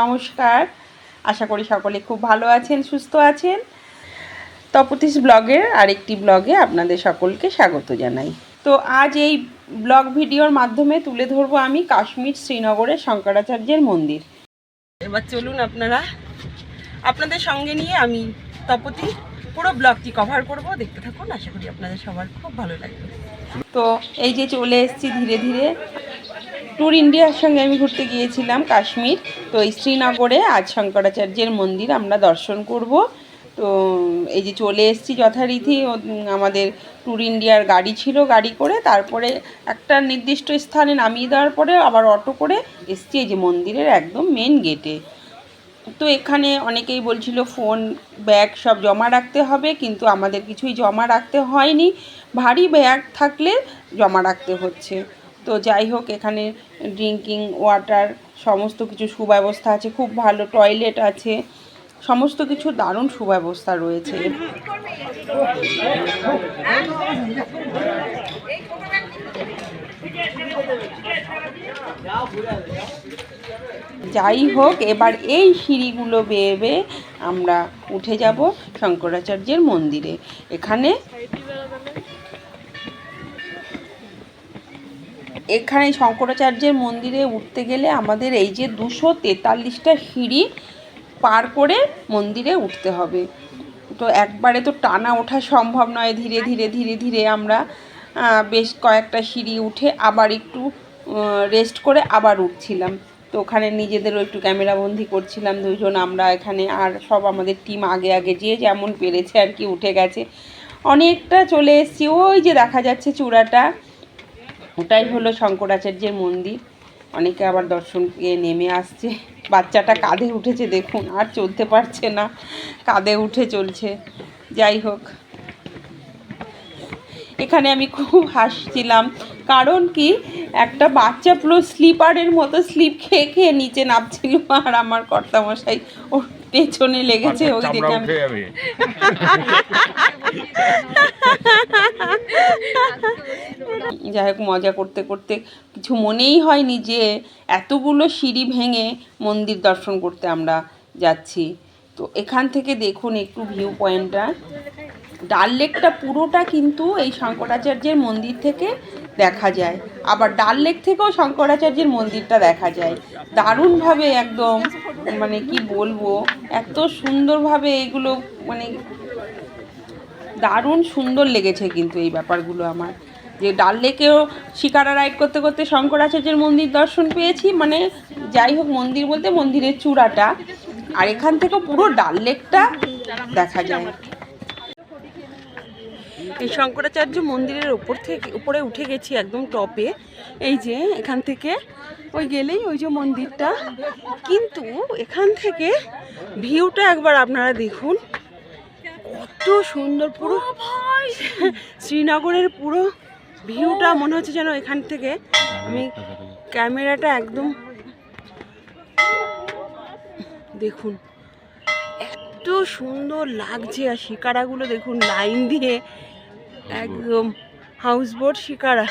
নমস্কার। আশা করি সকলে খুব ভালো আছেন, সুস্থ আছেন। তপতিস ব্লগের আরেকটি ব্লগে আপনাদের সকলকে স্বাগত জানাই। তো আজ এই ব্লগ ভিডিওর মাধ্যমে তুলে ধরবো আমি কাশ্মীর শ্রীনগরের শঙ্করাচার্যের মন্দির। এবার চলুন আপনারা, আপনাদের সঙ্গে নিয়ে আমি তপতি পুরো ব্লগটি কভার করব। দেখতে থাকুন, আশা করি আপনাদের সবার খুব ভালো লাগবে। তো এই যে চলে এসেছি ধীরে ধীরে। ট্যুর ইন্ডিয়ার সঙ্গে আমি ঘুরতে গিয়েছিলাম কাশ্মীর। তো এই শ্রীনগরে আজ শঙ্করাচার্যের মন্দির আমরা দর্শন করব। তো এই যে চলে এসেছি যথারীতি আমাদের ট্যুর ইন্ডিয়ার গাড়ি ছিল গাড়ি করে, তারপরে একটা নির্দিষ্ট স্থানে নামিয়ে দেওয়ার পরে আবার অটো করে এসছি এই যে মন্দিরের একদম মেন গেটে তো এখানে অনেকেই বলছিল ফোন ব্যাগ সব জমা রাখতে হবে, কিন্তু আমাদের কিছুই জমা রাখতে হয়নি। ভারী ব্যাগ থাকলে জমা রাখতে হচ্ছে। তো যাই হোক, এখানে ড্রিঙ্কিং ওয়াটার সমস্ত কিছু সুব্যবস্থা আছে, খুব ভালো টয়লেট আছে, সমস্ত কিছু দারুণ সুব্যবস্থা রয়েছে। যাই হোক, এবার এই সিঁড়িগুলো বেয়ে বেয়ে আমরা উঠে যাব শঙ্করাচার্যের মন্দিরে। এখানে এখানে শঙ্করাচার্যের মন্দিরে উঠতে গেলে আমাদের এই যে দুশো তেতাল্লিশটা সিঁড়ি পার করে মন্দিরে উঠতে হবে। তো একবারে তো টানা ওঠা সম্ভব নয়, ধীরে ধীরে ধীরে ধীরে আমরা বেশ কয়েকটা সিঁড়ি উঠে আবার একটু রেস্ট করে আবার উঠছিলাম। তো ওখানে নিজেদেরও একটু ক্যামেরাবন্দি করছিলাম দুজন, আমরা এখানে আর সব আমাদের টিম আগে আগে যে যেমন পেরেছে আর কি উঠে গেছে। অনেকটা চলে এসেছি, ওই যে দেখা যাচ্ছে চূড়াটা। ওটাই হলো শঙ্করাচার্যের মন্দির। অনেকে আবার দর্শনকে নেমে আসছে। বাচ্চাটা কাঁধে উঠেছে, দেখুন, আর চলতে পারছে না। কাঁধে উঠে চলছে। যাই হোক। এখানে আমি খুব হাসছিলাম। কারণ কি? একটা বাচ্চা পুরো স্লিপারের মতো স্লিপ খেয়ে খেয়ে নিচে নামছিল আর আমার কর্তামশাই ওর পেছনে লেগেছে ওই দেখে আমি। যাই হোক মজা করতে করতে কিছু মনেই হয়নি যে এতগুলো সিঁড়ি ভেঙে মন্দির দর্শন করতে আমরা যাচ্ছি। তো এখান থেকে দেখুন একটু ভিউ পয়েন্টটা ডাল লেকটা পুরোটা কিন্তু এই শঙ্করাচার্যের মন্দির থেকে দেখা যায়। আবার ডাল লেক থেকেও শঙ্করাচার্যের মন্দিরটা দেখা যায়। দারুণভাবে একদম মানে কি বলব, এত সুন্দরভাবে এগুলো মানে দারুণ সুন্দর লেগেছে কিন্তু এই ব্যাপারগুলো আমার। যে ডাল লেকেও শিকারা রাইড করতে করতে শঙ্করাচার্যের মন্দির দর্শন পেয়েছি। মানে যাই হোক মন্দির বলতে মন্দিরের চূড়াটা। আর এখান থেকে পুরো ডাল লেকটা দেখা যায়। এই শঙ্করাচার্য মন্দিরের উপর থেকে উপরে উঠে গেছি একদম টপে। এই যে এখান থেকে ওই গেলেই ওই যে মন্দিরটা। কিন্তু এখান থেকে ভিউটা একবার আপনারা দেখুন। কত সুন্দর পুরো শ্রীনগরের পুরো ভিউটা মনে হচ্ছে যেন এখান থেকে। আমি ক্যামেরাটা একদম দেখুন, এত সুন্দর লাগছে আর শিকারাগুলো দেখুন লাইন দিয়ে। একদম হাউস বোট শিকারা।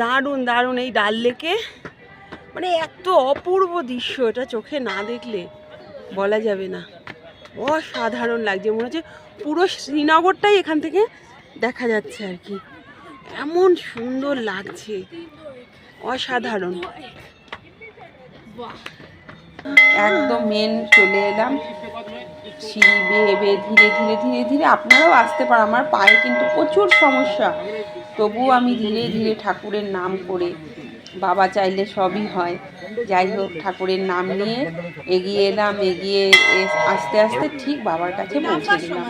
দারুণ দারুণ এই ডাল লেকে। মানে এত অপূর্ব দৃশ্য এটা চোখে না দেখলে বলা যাবে না। অসাধারণ লাগছে, মনে হচ্ছে পুরো শ্রীনগরটাই এখান থেকে দেখা যাচ্ছে আর কি। এমন সুন্দর লাগছে। অসাধারণ। একদম মেন চলে এলাম। সিঁড়ি বেয়ে বেয়ে ধীরে ধীরে ধীরে ধীরে আপনারাও আসতে পারেন, আমার পায়ে কিন্তু প্রচুর সমস্যা। তবুও আমি ধীরে ধীরে ঠাকুরের নাম করে, বাবা চাইলে সবই হয়। যাই হোক, ঠাকুরের নাম নিয়ে এগিয়ে এলাম, এগিয়ে আস্তে আস্তে ঠিক বাবার কাছে পৌঁছে দিলাম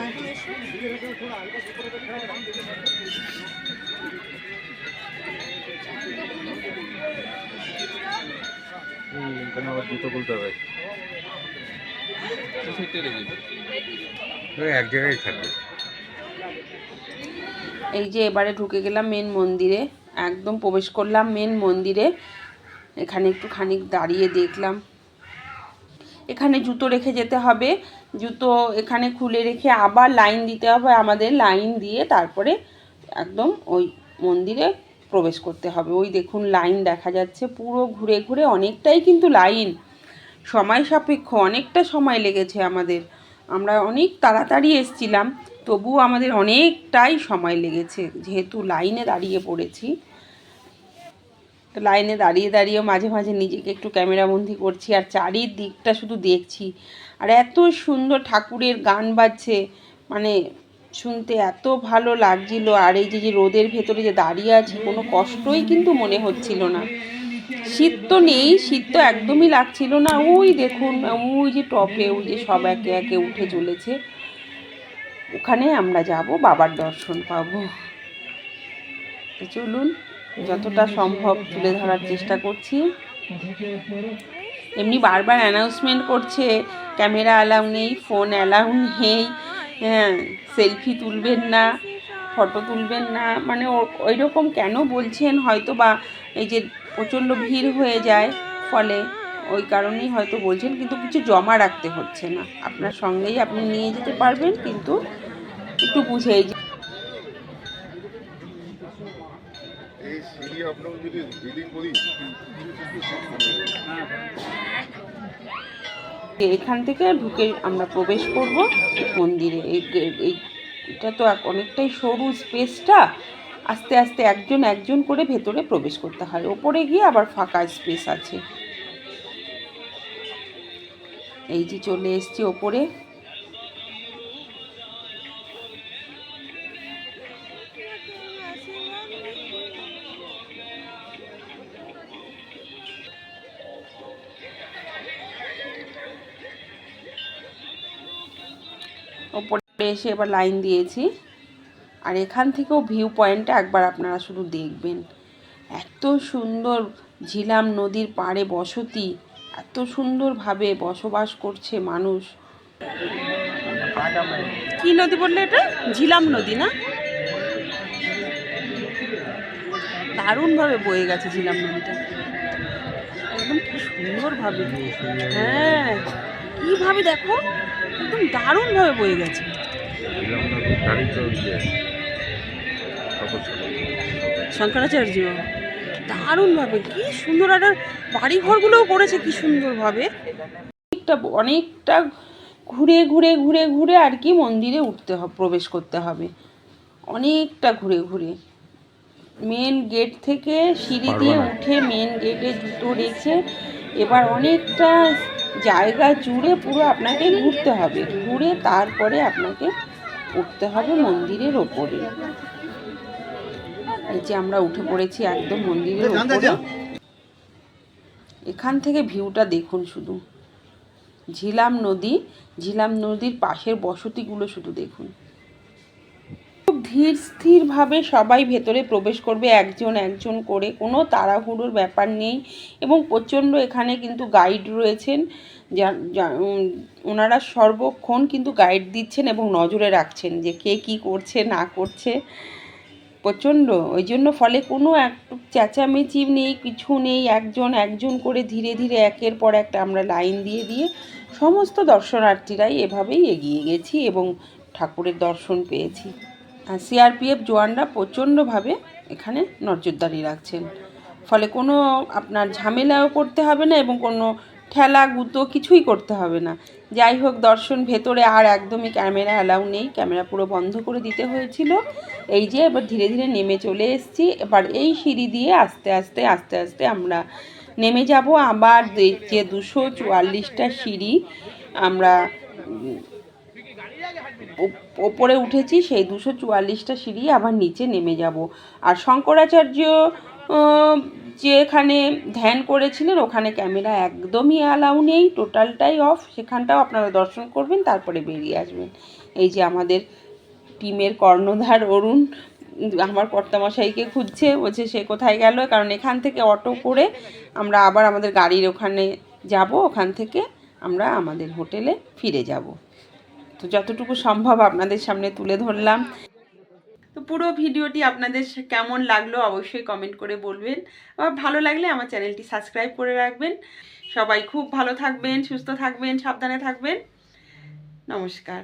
এখানে আবার জুতো খুলতে হবে। এক জায়গায় থাকবে। এই যে এবারে ঢুকে গেলাম মেন মন্দিরে একদম প্রবেশ করলাম মেন মন্দিরে। এখানে একটু খানিক দাঁড়িয়ে দেখলাম। এখানে জুতো রেখে যেতে হবে। জুতো এখানে খুলে রেখে আবার লাইন দিতে হবে আমাদের লাইন দিয়ে তারপরে একদম ওই মন্দিরে প্রবেশ করতে হবে। ওই দেখুন লাইন দেখা যাচ্ছে, পুরো ঘুরে ঘুরে অনেকটাই কিন্তু লাইন। সময় সাপেক্ষ, অনেকটা সময় লেগেছে আমাদের। আমরা অনেক তাড়াতাড়ি এসছিলাম, তবুও আমাদের অনেকটাই সময় লেগেছে, যেহেতু লাইনে দাঁড়িয়ে পড়েছি। তো লাইনে দাঁড়িয়ে দাঁড়িয়ে মাঝে মাঝে নিজেকে একটু ক্যামেরাবন্দি করছি আর চারিদিকটা শুধু দেখছি। আর এত সুন্দর ঠাকুরের গান বাজছে মানে শুনতে এত ভালো লাগছিল। আর এই যে যে রোদের ভেতরে যে দাঁড়িয়ে আছি, কোনো কষ্টই কিন্তু মনে হচ্ছিল না। শীত তো নেই, শীত তো একদমই লাগছিল না। ওই দেখুন, ওই যে টপে, ওই যে সব একে একে উঠে চলেছে। ওখানে আমরা যাব, বাবার দর্শন পাবো। চলুন, যতটা সম্ভব তুলে ধরার চেষ্টা করছি। এমনি বারবার অ্যানাউন্সমেন্ট করছে, ক্যামেরা অ্যালাউ নেই ফোন অ্যালাউ নেই। হ্যাঁ সেলফি তুলবেন না ফটো তুলবেন না মানে ওই রকম কেন বলছেন? হয়তো বা এই যে প্রচণ্ড ভিড় হয়ে যায়, ফলে ওই কারণেই হয়তো বলছেন, কিন্তু কিছু জমা রাখতে হচ্ছে না। আপনার সঙ্গেই আপনি নিয়ে যেতে পারবেন, কিন্তু একটু বুঝে যদি এখান থেকে ঢুকে আমরা প্রবেশ করব মন্দিরে। এটা তো অনেকটাই সরু স্পেসটা। আস্তে আস্তে একজন একজন করে ভেতরে প্রবেশ করতে হয়। ওপরে গিয়ে আবার ফাঁকা স্পেস আছে। এই যে চলে এসছি ওপরে। ওপরে এসে এবার লাইন দিয়েছি। আর এখান থেকেও ভিউ পয়েন্টটা একবার আপনারা শুধু দেখবেন। এত সুন্দর ঝিলাম নদীর পাড়ে বসতি, এত সুন্দরভাবে বসবাস করছে মানুষ। কি নদী বললে এটা? ঝিলাম নদী না? দারুণভাবে বয়ে গেছে ঝিলাম নদীটা। একদম কি সুন্দরভাবে। হ্যাঁ কীভাবে দেখো? দারুণভাবে বয়ে গেছে। শঙ্করাচার্য দারুণভাবে কি সুন্দর একটা বাড়ি ঘরগুলোও করেছে কি সুন্দরভাবে। অনেকটা অনেকটা ঘুরে ঘুরে ঘুরে ঘুরে আর কি মন্দিরে উঠতে হবে প্রবেশ করতে হবে। অনেকটা ঘুরে ঘুরে। মেন গেট থেকে সিঁড়ি দিয়ে উঠে মেন গেটে জুতো রেখে এবার অনেকটা জায়গা জুড়ে পুরো আপনাকে ঘুরতে হবে। ঘুরে তারপরে আপনাকে উঠতে হবে মন্দিরের ওপরে। এই যে আমরা উঠে পড়েছি একদম মন্দিরের উপরে এখান থেকে ভিউটা দেখুন শুধু। ঝিলাম নদী ঝিলাম নদীর পাশের বসতিগুলো শুধু দেখুন। ধীর স্থিরভাবে সবাই ভেতরে প্রবেশ করবে, একজন একজন করে। কোনো তাড়াহুড়োর ব্যাপার নেই এবং প্রচণ্ড এখানে কিন্তু গাইড রয়েছেন, যা ওনারা সর্বক্ষণ কিন্তু গাইড দিচ্ছেন এবং নজরে রাখছেন যে কে কী করছে, না করছে। প্রচণ্ড, ওই জন্য ফলে কোনো এক চেঁচামেচি নেই, কিছু নেই, একজন একজন করে ধীরে ধীরে একের পর একটা আমরা লাইন দিয়ে দিয়ে সমস্ত দর্শনার্থীরাই এভাবেই এগিয়ে গেছি এবং ঠাকুরের দর্শন পেয়েছি। সিআরপিএফ জওয়ানরা প্রচণ্ডভাবে এখানে নজরদারি রাখছেন। ফলে কোনো আপনার ঝামেলাও করতে হবে না এবং কোনো ঠেলা গুঁতো কিছুই করতে হবে না। যাই হোক, দর্শন ভেতরে আর একদমই ক্যামেরা অ্যালাউ নেই। ক্যামেরা পুরো বন্ধ করে দিতে হয়েছিল। এই যে এবার ধীরে ধীরে নেমে চলে এসেছি। এবার এই সিঁড়ি দিয়ে আস্তে আস্তে আস্তে আস্তে আমরা নেমে যাব। আবার যে- দুশো চুয়াল্লিশটা সিঁড়ি আমরা ওপরে উঠেছি, সেই দুশো চুয়াল্লিশটা সিঁড়ি আবার নিচে নেমে যাব। আর শঙ্করাচার্য যেখানে ধ্যান করেছিলেন, ওখানে ক্যামেরা একদমই অ্যালাউ নেই, টোটালটাই অফ। সেখানটাও আপনারা দর্শন করবেন, তারপরে বেরিয়ে আসবেন। এই যে আমাদের টিমের কর্ণধার অরুণ, আমার কর্তামশাইকে খুঁজছে, বলছে সে কোথায় গেল, কারণ এখান থেকে অটো করে আমরা আবার আমাদের গাড়ির ওখানে যাব, ওখান থেকে আমরা আমাদের হোটেলে ফিরে যাব। তো যতটুকু সম্ভব আপনাদের সামনে তুলে ধরলাম। তো পুরো ভিডিওটি আপনাদের কেমন লাগল অবশ্যই কমেন্ট করে বলবেন। আবার ভালো লাগলে আমার চ্যানেলটি সাবস্ক্রাইব করে রাখবেন। সবাই খুব ভালো থাকবেন, সুস্থ থাকবেন, সাবধানে থাকবেন। নমস্কার।